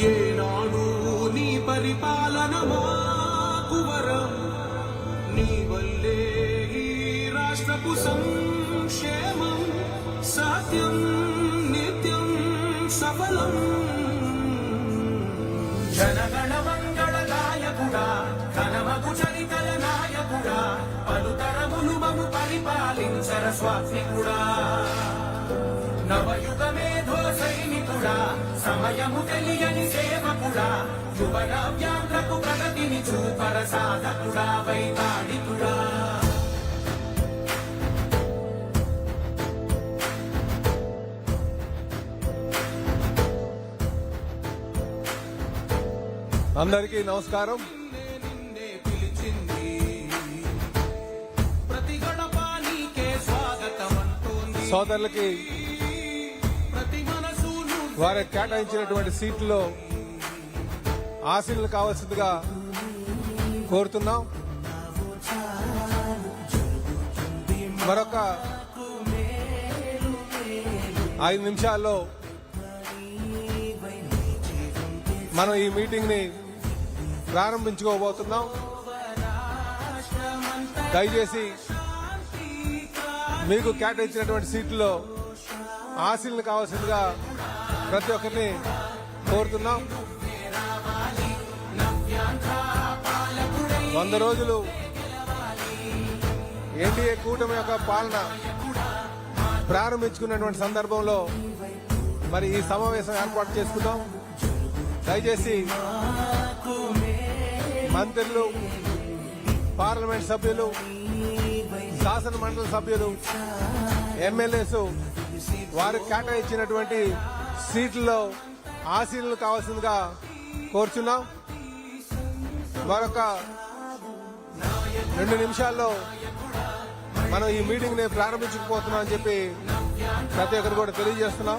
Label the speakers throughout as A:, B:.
A: ఏనాడు నీ పరిపాలన మాకు వరం. నీ వల్లే ఈ రాష్ట్రపు సంక్షేమం సత్యం నిత్యం సఫలం. జనగణ మంగళ నాయకుడా ఘనమగు చరితల నాయకుడా పలుతరములు మము పరిపాలించర స్వాత్మికుడా. వ్యాంధ్రకు ప్రగతిని చూపర సాధకుడా వైతాళికుడా.
B: అందరికీ నమస్కారం.
A: నిన్నే పిలిచింది. ప్రతి గడప నీకే స్వాగతం అంటోంది
B: సోదరులకి వారికి కేటాయించినటువంటి సీట్లలో ఆశీనులు కావాల్సిందిగా కోరుతున్నాం. మరొక ఐదు నిమిషాల్లో మనం ఈ మీటింగ్ని ప్రారంభించుకోబోతున్నాం. దయచేసి మీకు కేటాయించినటువంటి సీట్లో ఆశీలను కావాల్సిందిగా ప్రతి ఒక్కరిని కోరుతున్నాం. వంద రోజులు ఎన్డీఏ కూటమి యొక్క పాలన ప్రారంభించుకున్నటువంటి సందర్భంలో మరి ఈ సమావేశం ఏర్పాటు చేసుకుందాం. దయచేసి మంత్రులు పార్లమెంట్ సభ్యులు శాసన మండలి సభ్యులు ఎమ్మెల్యేస్ వారు కేటాయించినటువంటి సీట్లలో ఆశీనులు కావాల్సిందిగా కోరుచున్నాం. మరొక రెండు నిమిషాల్లో మనం ఈ మీటింగ్ ప్రారంభించకపోతున్నాం అని చెప్పి ప్రతి ఒక్కరు కూడా తెలియజేస్తున్నాం.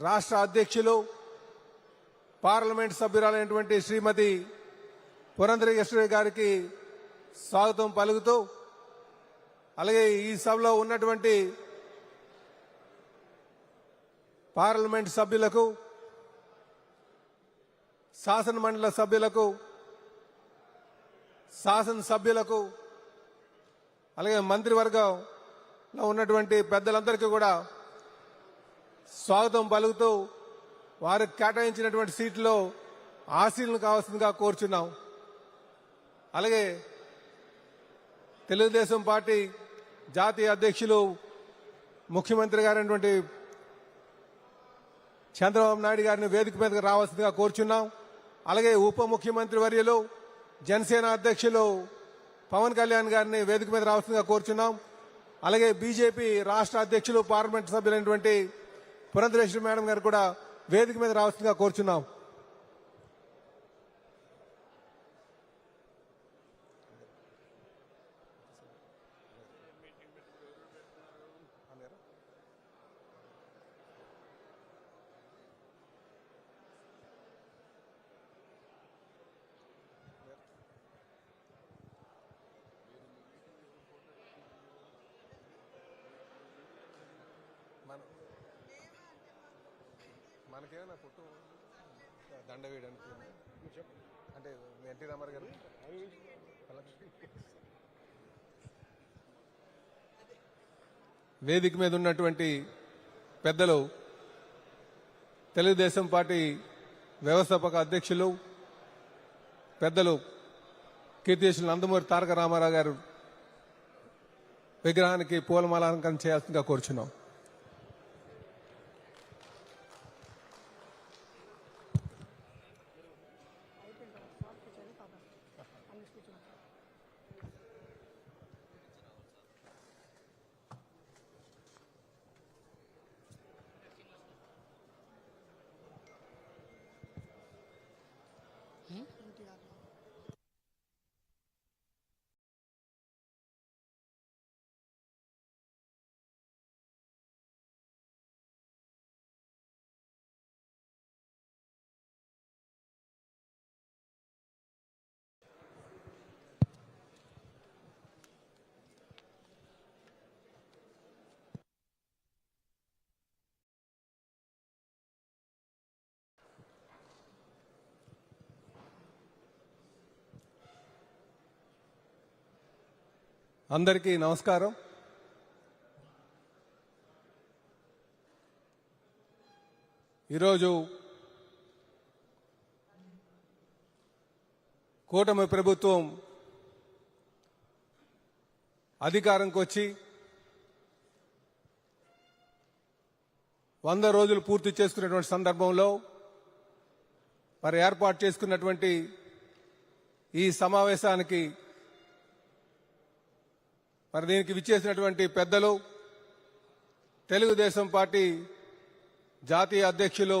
B: రాష్ట్ర అధ్యక్షులు పార్లమెంట్ సభ్యురాలైనటువంటి శ్రీమతి పురంధరేశ్వరి గారికి స్వాగతం పలుకుతూ అలాగే ఈ సభలో ఉన్నటువంటి పార్లమెంట్ సభ్యులకు శాసన మండల సభ్యులకు శాసన సభ్యులకు అలాగే మంత్రివర్గంలో ఉన్నటువంటి పెద్దలందరికీ కూడా స్వాగతం పలుకుతూ వారికి కేటాయించినటువంటి సీట్లో ఆశీలను కావాల్సిందిగా కోరుచున్నాం. అలాగే తెలుగుదేశం పార్టీ జాతీయ అధ్యక్షులు ముఖ్యమంత్రి గారైనటువంటి చంద్రబాబు నాయుడు గారిని వేదిక మీదకి రావాల్సిందిగా కోరుచున్నాం. అలాగే ఉప ముఖ్యమంత్రి వర్యులు జనసేన అధ్యక్షులు పవన్ కళ్యాణ్ గారిని వేదిక మీద రావాల్సిందిగా కోరుచున్నాం. అలాగే బీజేపీ రాష్ట్ర అధ్యక్షులు పార్లమెంట్ సభ్యులైనటువంటి పురంధరేశ్వరి మేడం గారు కూడా వేదిక మీద రావాల్సిందిగా కోరుచున్నాం. మనకేమైనా ఫోటో దండ వేయడానికి అంటే ఎన్టీ రామారావు గారు వేదిక మీద ఉన్నటువంటి పెద్దలు తెలుగుదేశం పార్టీ వ్యవస్థాపక అధ్యక్షులు పెద్దలు కీర్తిశులు నందమూరి తారక రామారావు గారు విగ్రహానికి పూలమాలంకరణ చేయాల్సిందిగా కోరుచున్నాం. అందరికీ నమస్కారం. ఈరోజు కూటమి ప్రభుత్వం అధికారంకి వచ్చి వంద రోజులు పూర్తి చేసుకున్నటువంటి సందర్భంలో మరి ఏర్పాటు చేసుకున్నటువంటి ఈ సమావేశానికి మరి దీనికి విచ్చేసినటువంటి పెద్దలు తెలుగుదేశం పార్టీ జాతీయ అధ్యక్షులు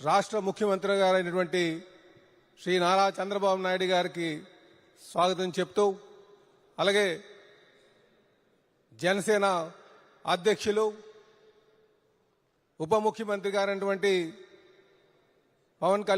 B: రాష్ట్ర ముఖ్యమంత్రి గారైనటువంటి శ్రీ నారా చంద్రబాబు నాయుడు గారికి స్వాగతం చెప్తూ అలాగే జనసేన అధ్యక్షులు ఉప ముఖ్యమంత్రి గారైనటువంటి పవన్ కళ్యాణ్